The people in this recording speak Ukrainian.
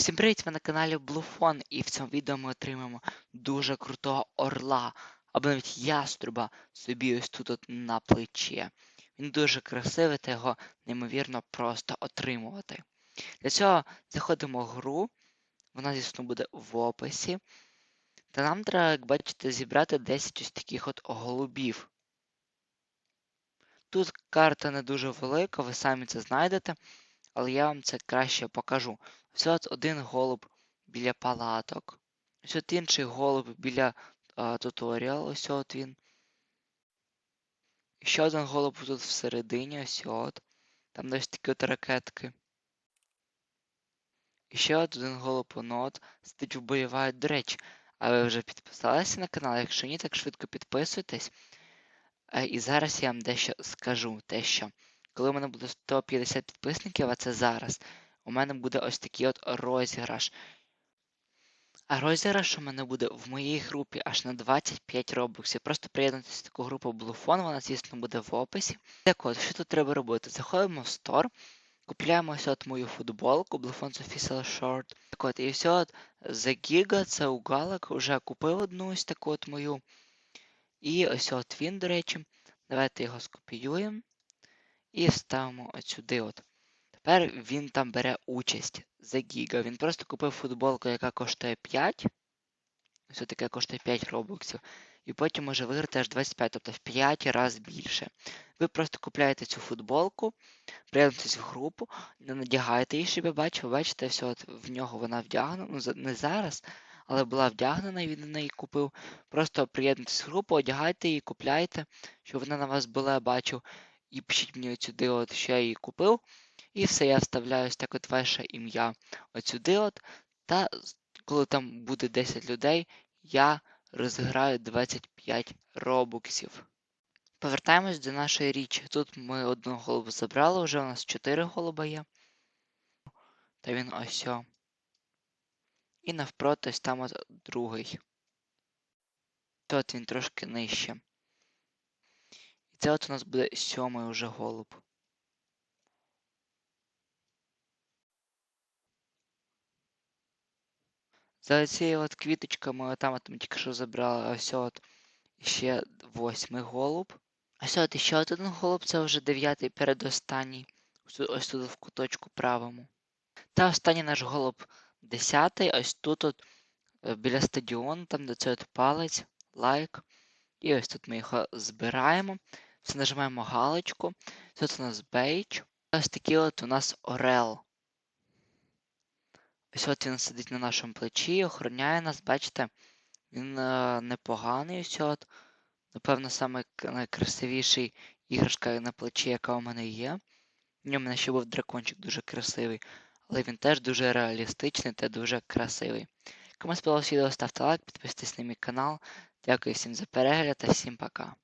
Всім привіт! Ви на каналі Bluefon і в цьому відео ми отримаємо дуже крутого орла, або навіть яструба собі ось тут от на плечі. Він дуже красивий та його неймовірно просто отримувати. Для цього заходимо в гру, вона, звісно, буде в описі. Та нам треба, як бачите, зібрати 10 ось таких от голубів. Тут карта не дуже велика, ви самі це знайдете, але я вам це краще покажу. Ось от один голуб біля палаток. Ось от інший голуб біля а, туторіал, ось от він. Ще один голуб тут всередині, ось от. Там десь такі от ракетки. І ще один голуб онот сидить вболівають. До речі, а ви вже підписалися на канал? Якщо ні, так швидко підписуйтесь. Е, І зараз я вам дещо скажу. Те, що коли в мене буде 150 підписників, а це зараз, у мене буде ось такий от розіграш. А розіграш у мене буде в моїй групі аж на 25 робоксів. Просто приєднуйтесь в таку групу Bluefon, вона, звісно, буде в описі. Так от, що тут треба робити? Заходимо в стор, купляємо ось от мою футболку, Bluefon's Official Short. Так от, і все от за Giga, це у Галак, вже купив одну ось таку от мою. І ось от він, до речі. Давайте його скопіюємо і вставимо от сюди. от. Тепер він там бере участь за Гіга. Він просто купив футболку, яка коштує 5. Ось таке коштує 5 робоксів. І потім може виграти аж 25, тобто в 5 разів більше. Ви просто купляєте цю футболку, приєднуєтесь в групу, не надягаєте її, щоб я бачив, бачите, все, от в нього вона вдягнена. Ну, не зараз, але була вдягнена, і він на неї купив. Просто приєднуйтесь в групу, одягайте її, купляйте, щоб вона на вас була, я бачив. І пишіть мені от сюди, от, що я її купив. І все, я вставляю ось так от ваше ім'я от сюди от. Та коли там буде 10 людей, я розіграю 25 робоксів. Повертаємось до нашої річі. Тут ми одного голубу забрали, вже у нас 4 голуба є. Та він ось. о. І навпроти ось там от другий. Тут він трошки нижче. Це от у нас буде сьомий уже голуб. За цією от квіточками, там от ми тільки що забрали ось от ще восьмий голуб. Ось от ще один голуб, це вже дев'ятий передостанній. Ось тут- в куточку правому. Та останній наш голуб десятий, ось тут от е, біля стадіону, там де цей от палець, лайк. І ось тут ми його збираємо. Нажимаємо галочку. Тут у нас бейдж. Ось такий от у нас орел. Ось от він сидить на нашому плечі, охороняє нас, бачите, він е, непоганий. Ось от. Напевно, саме найкрасивіший іграшка на плечі, яка у мене є. В ньому ще був дракончик дуже красивий, але він теж дуже реалістичний та дуже красивий. Кому сподобалось відео, ставте лайк, підписуйтесь на мій канал. Дякую всім за перегляд та всім пока.